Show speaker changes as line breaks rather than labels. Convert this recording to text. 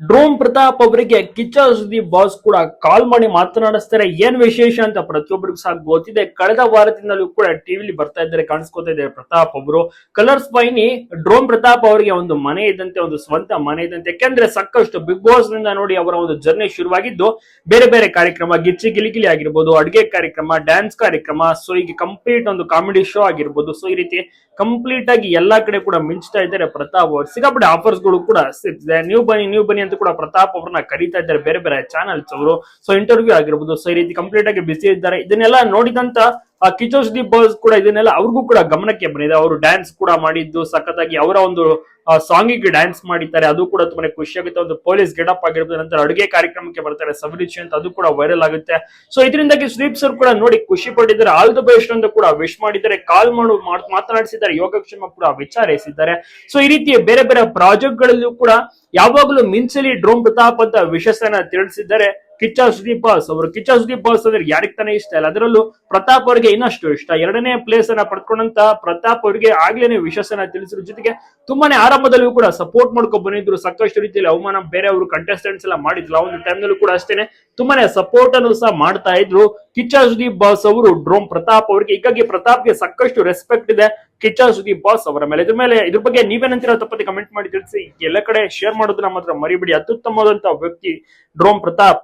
ಡ್ರೋಮ್ ಪ್ರತಾಪ್ ಅವರಿಗೆ ಕಿಚ್ಚ ಸುದೀಪ್ ಬಾಸ್ ಕೂಡ ಕಾಲ್ ಮಾಡಿ ಮಾತನಾಡಿಸ್ತಾರೆ. ಏನ್ ವಿಶೇಷ ಅಂತ ಪ್ರತಿಯೊಬ್ಬರಿಗೂ ಸಹ ಗೊತ್ತಿದೆ. ಕಳೆದ ವಾರದಿಂದಲೂ ಕೂಡ ಟಿವಿಲಿ ಬರ್ತಾ ಇದ್ದಾರೆ, ಕಾಣಿಸ್ಕೊತಾ ಇದ್ದಾರೆ ಪ್ರತಾಪ್ ಅವರು. ಕಲರ್ಸ್ ಬೈನಿ ಡ್ರೋಮ್ ಪ್ರತಾಪ್ ಅವರಿಗೆ ಒಂದು ಮನೆ ಇದ್ದಂತೆ, ಒಂದು ಸ್ವಂತ ಮನೆ ಇದ್ದಂತೆ. ಯಾಕೆಂದ್ರೆ ಸಾಕಷ್ಟು ಬಿಗ್ ಬಾಸ್ನಿಂದ ನೋಡಿ ಅವರ ಒಂದು ಜರ್ನಿ ಶುರುವಾಗಿದ್ದು, ಬೇರೆ ಬೇರೆ ಕಾರ್ಯಕ್ರಮ, ಗಿಚ್ಚಿ ಗಿಲಿಗಿಲಿ ಆಗಿರ್ಬೋದು, ಅಡುಗೆ ಕಾರ್ಯಕ್ರಮ, ಡ್ಯಾನ್ಸ್ ಕಾರ್ಯಕ್ರಮ. ಸೊ ಈಗ ಕಂಪ್ಲೀಟ್ ಒಂದು ಕಾಮಿಡಿ ಶೋ ಆಗಿರ್ಬೋದು. ಸೊ ಈ ರೀತಿ ಕಂಪ್ಲೀಟ್ ಆಗಿ ಎಲ್ಲಾ ಕಡೆ ಕೂಡ ಮಿಂಚ್ತಾ ಇದ್ದಾರೆ ಪ್ರತಾಪ್ ಅವರು. ಸಿಗಾಪಟ್ಟೆ ಆಫರ್ಸ್ಗಳು ಕೂಡ ಸಿಗ್ತಿದೆ. ನೀವು ಬನ್ನಿ ನೀವು ಬನ್ನಿ ಅಂತ ಕೂಡ ಪ್ರತಾಪ್ ಅವ್ರನ್ನ ಕರೀತಾ ಇದ್ದಾರೆ ಬೇರೆ ಬೇರೆ ಚಾನೆಲ್ಸ್ ಅವರು. ಸೊ ಇಂಟರ್ವ್ಯೂ ಆಗಿರ್ಬೋದು ಸೊ ಈ ರೀತಿ ಕಂಪ್ಲೀಟ್ ಆಗಿ ಬಿಸಿ ಇದ್ದಾರೆ. ಇದನ್ನೆಲ್ಲ ನೋಡಿದಂತ ಕಿಚೋಸ್ ದಿ ಬಾಸ್ ಕೂಡ ಇದನ್ನೆಲ್ಲ ಅವ್ರಿಗೂ ಕೂಡ ಗಮನಕ್ಕೆ ಬಂದಿದೆ. ಅವರು ಡ್ಯಾನ್ಸ್ ಕೂಡ ಮಾಡಿದ್ದು, ಸಖತ್ತಾಗಿ ಅವರ ಒಂದು ಸಾಂಗಿಗೆ ಡ್ಯಾನ್ಸ್ ಮಾಡಿದ್ದಾರೆ. ಅದು ಕೂಡ ತುಂಬಾ ಖುಷಿ ಆಗುತ್ತೆ. ಒಂದು ಪೊಲೀಸ್ ಗೆಟಪ್ ಆಗಿರ್ಬೋದು ನಂತರ ಅಡುಗೆ ಕಾರ್ಯಕ್ರಮಕ್ಕೆ ಬರ್ತಾರೆ. ಸಬರಿಚಿ ಅಂತ ಅದು ಕೂಡ ವೈರಲ್ ಆಗುತ್ತೆ. ಸೊ ಇದರಿಂದಾಗಿ ಸುದೀಪ್ ಸರ್ ಕೂಡ ನೋಡಿ ಖುಷಿ ಪಟ್ಟಿದ್ದಾರೆ. ಆಲ್ ದ ಬೆಸ್ಟ್ ಅಂತ ಕೂಡ ವಿಶ್ ಮಾಡಿದ್ದಾರೆ. ಕಾಲ್ ಮಾಡು ಮಾತನಾಡಿಸಿದ್ದಾರೆ. ಯೋಗಕ್ಷೇಮ ಕೂಡ ವಿಚಾರಿಸಿದ್ದಾರೆ. ಸೊ ಈ ರೀತಿಯ ಬೇರೆ ಬೇರೆ ಪ್ರಾಜೆಕ್ಟ್ ಗಳಲ್ಲೂ ಕೂಡ ಯಾವಾಗಲೂ ಮಿಂಚಲಿ ಡ್ರೋನ್ ಪ್ರತಾಪ್ ಅಂತ ವಿಶಸ್ಸನ್ನ ತಿಳಿಸಿದ್ದಾರೆ. ಕಿಚ್ಚ ಸುದೀಪ್ ಬಾಸ್ ಅವರು. ಕಿಚ್ಚ ಸುದೀಪ್ ಬಾಸ್ ಅಂದ್ರೆ ಯಾರಿಗ್ ತಾನೇ ಇಷ್ಟ ಇಲ್ಲ. ಅದರಲ್ಲೂ ಪ್ರತಾಪ್ ಅವರಿಗೆ ಇನ್ನಷ್ಟು ಇಷ್ಟ. ಎರಡನೇ ಪ್ಲೇಸ್ ಅನ್ನ ಪಡ್ಕೊಂಡಂತ ಪ್ರತಾಪ್ ಅವರಿಗೆ ಆಗ್ಲೇನೆ ವಿಶ್ವಾಸನ ತಿಳಿಸಿದ್ರ. ಜೊತೆಗೆ ತುಂಬಾನೇ ಆರಂಭದಲ್ಲೂ ಕೂಡ ಸಪೋರ್ಟ್ ಮಾಡ್ಕೊಂಡು ಬಂದಿದ್ರು. ಸಾಕಷ್ಟು ರೀತಿಯಲ್ಲಿ ಅವಮಾನ ಬೇರೆ ಅವರು ಕಂಟೆಸ್ಟೆಂಟ್ಸ್ ಎಲ್ಲ ಮಾಡಿದ್ರು. ಆ ಒಂದು ಟೈಮ್ ನಲ್ಲೂ ಕೂಡ ಅಷ್ಟೇನೆ ತುಂಬಾನೇ ಸಪೋರ್ಟ್ ಅನ್ನು ಸಹ ಮಾಡ್ತಾ ಇದ್ರು. ಕಿಚ್ಚ ಸುದೀಪ್ ಬಾಸ್ ಅವರು, ಡ್ರೋಮ್ ಪ್ರತಾಪ್ ಅವರಿಗೆ. ಹೀಗಾಗಿ ಪ್ರತಾಪ್ಗೆ ಸಾಕಷ್ಟು ರೆಸ್ಪೆಕ್ಟ್ ಇದೆ ಕಿಚ್ಚ ಸುದೀಪ್ ಬಾಸ್ ಅವರ ಮೇಲೆ. ಇದ್ರ ಮೇಲೆ, ಇದ್ರ ಬಗ್ಗೆ ನೀವೇನಂತೀರ? ತಪ್ಪದೆ ಕಮೆಂಟ್ ಮಾಡಿ ತಿಳಿಸಿ. ಎಲ್ಲ ಕಡೆ ಶೇರ್ ಮಾಡೋದು ಮಾತ್ರ ಮರಿಬಿಡಿ. ಅತ್ಯುತ್ತಮವಾದಂತಹ ವ್ಯಕ್ತಿ ಡ್ರೋಮ್ ಪ್ರತಾಪ್.